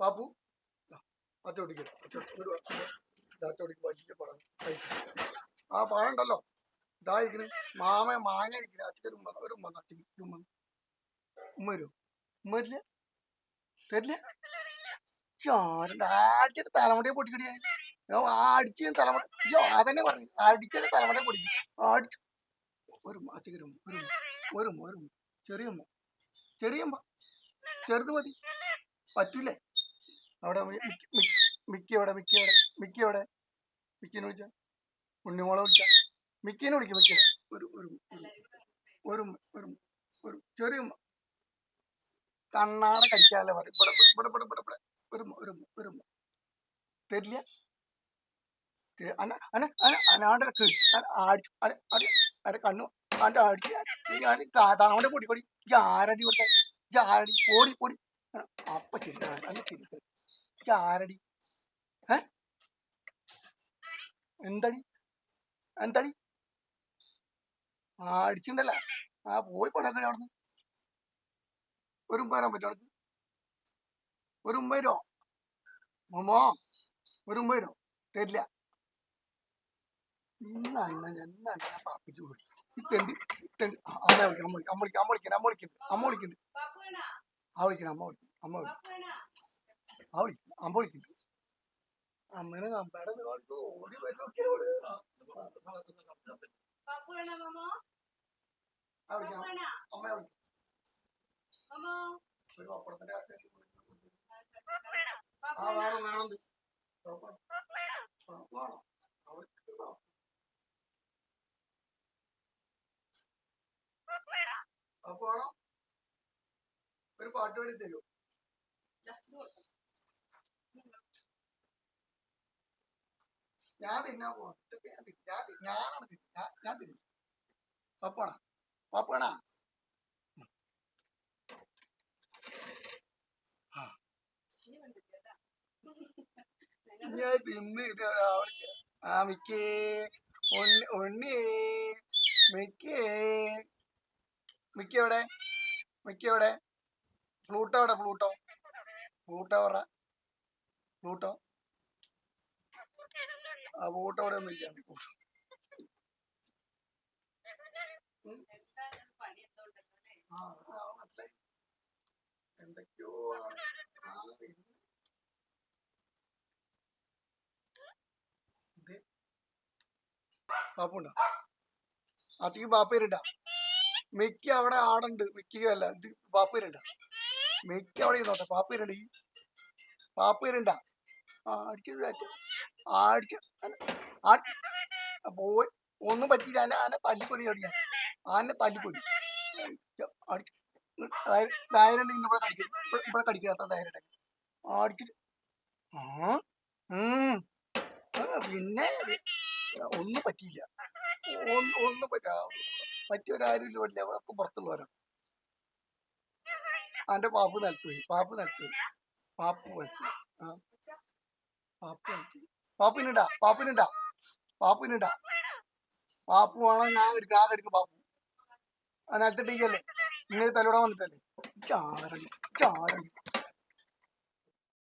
പാപ്പു ആ പഴം ഉണ്ടല്ലോ. ഇതായിരിക്കണ് മാമ മാങ്ങ കഴിക്കണ അച്ഛൻ ഉമ്മ ഒരു ഉമ്മ അച്ഛൻ ഉമ്മ. ഉമ്മ വരില്ല? തരില്ല ചാരണ്ട ആടിച്ചിട്ട് തലമുടിയെ പൊട്ടിക്കടിയാ അടിച്ച് തലമുട അതന്നെ പറഞ്ഞു. അടിച്ചിട്ട് തലമുടയെ പൊടിക്കും അടിച്ചു ഒരു അച്ഛനും ഒരു ഒരു ഒരു ചെറിയമ്മ ചെറിയമ്മ ചെറുത് മതി. പറ്റൂലേ? അവിടെ മിക്കി അവിടെ മിക്കി അവിടെ മിക്കി മിക്ക മിക്ക എവിടെ മിക്കിനെ വിളിച്ച? ഉണ്ണിമോളെ വിളിച്ച? മിക്കിനെ വിളിക്കും മിക്കിനെ. ഒരു ഒരു ഒരു ഒരു ഒരു ചെറിയ കണ്ണാട കടിക്കാല്ലേ പറയും. ഇവിടെ ഇവിടെ ഇവിടെ ഇവിടെ ഇവിടെ ഒരു ഒരു ഒരു. തരില്ല? അന അന അന കണ്ണു താണവന്റെ പൊടി പൊടി. ജാരടി കൊടുത്ത? ജാരടി ഓടി പൊടി അപ്പ ശരി അല്ല ശരി ഈ ആരടി? എന്തടി? എന്തടി? ആ അടിച്ചിണ്ടല്ല. ആ പോയി പണക്കെ അവിടുന്ന്. ഒരു വരാൻ പറ്റും അവിടുന്ന്? ഒരു ഉമ്പ വരുമോ മോമോ ഒരു വരുമോ തരില്ല. ഇന്നല്ല അമ്മ വിളിക്കണം അമ്മ വിളിക്കണം അമ്മ വിളിക്കണം അമ്മ വിളിക്കണം അമ്മ വിളിക്കണം അമ്മ വിളിക്കണം അമ്മ വിളിക്കണം അമ്മ വിളിക്കും അമ്മേനെ അമ്പയുടെ ഓടി അവൾ വിളിക്കണം ഒരു പപ്പടത്തിന്റെ ആ വേണം? വേണം? ആ, വേണം? അവൾക്ക് വേണം. അപ്പൊ വേണം? ഒരു പാട്ട് പാടി തരൂ ഞാൻ തിന്നാൻ പോവാ. ഇതൊക്കെ ഞാൻ. ഞാനാണ്. ഞാൻ തിന്നു. പപ്പണ പപ്പണ ഞാൻ തിന്ന്. ഇത് ആ മിക്കേ. ഉണ്ണി ഉണ്ണി മിക്കേ. മിക്ക എവിടെ? മിക്ക എവിടെ? പ്ലൂട്ടോ എവിടെ? പ്ലൂട്ടോ? പ്ലൂട്ടോ പറ പ്ലൂട്ടോ? ആ വോട്ട് അവിടെ ഒന്നും ഇല്ലാണ്ട് കൂട്ടും എന്തൊക്കെയോ പാപ്പുണ്ടോ അച്ഛക്ക് പാപ്പേരിട്ടാ മിക്ക അവിടെ ആടുണ്ട്. മിക്കല്ല ഇത് മിക്ക അവിടെ ഇരുന്നോട്ടെ പാപ്പേരുണ്ട് ഈ അടിച്ചത് അടിച്ച പോയി. ഒന്നും പറ്റിയില്ല. ആന ആന തല്ലിക്കൊലി അടിക്കാൻ ആനെ തല്ലിക്കൊല്ലി അടിച്ചു ധൈര്യം ഇവിടെ കടിക്കും ഇവിടെ കടിക്കാത്ത ധൈര്യം അടിച്ചിട്ട് ആ പിന്നെ ഒന്നും പറ്റിയില്ല. ഒന്നും പറ്റാ പറ്റിയൊരാരും ഇല്ല. ഇവിടെ പുറത്തുള്ളവരാണ് അവന്റെ പാപ്പ് നിലത്ത് പോയി. പാപ്പ് നിലത്ത് പോയി. പാപ്പ് പോയി. ആ. പാപ്പ് നിലത്ത് പോയി. പാപ്പിനുണ്ടാ പാപ്പിനുണ്ടാ പാപ്പിനുണ്ടാ പാപ്പ് വേണം ഞാൻ ഒരു ഞാൻ എടുക്കും പാപ്പു. ആ നിലത്തിട്ടേക്കല്ലേ ഇങ്ങനെ തലോടാൻ വന്നിട്ടല്ലേ? ചാടണ്ടി ചാടണ്ടി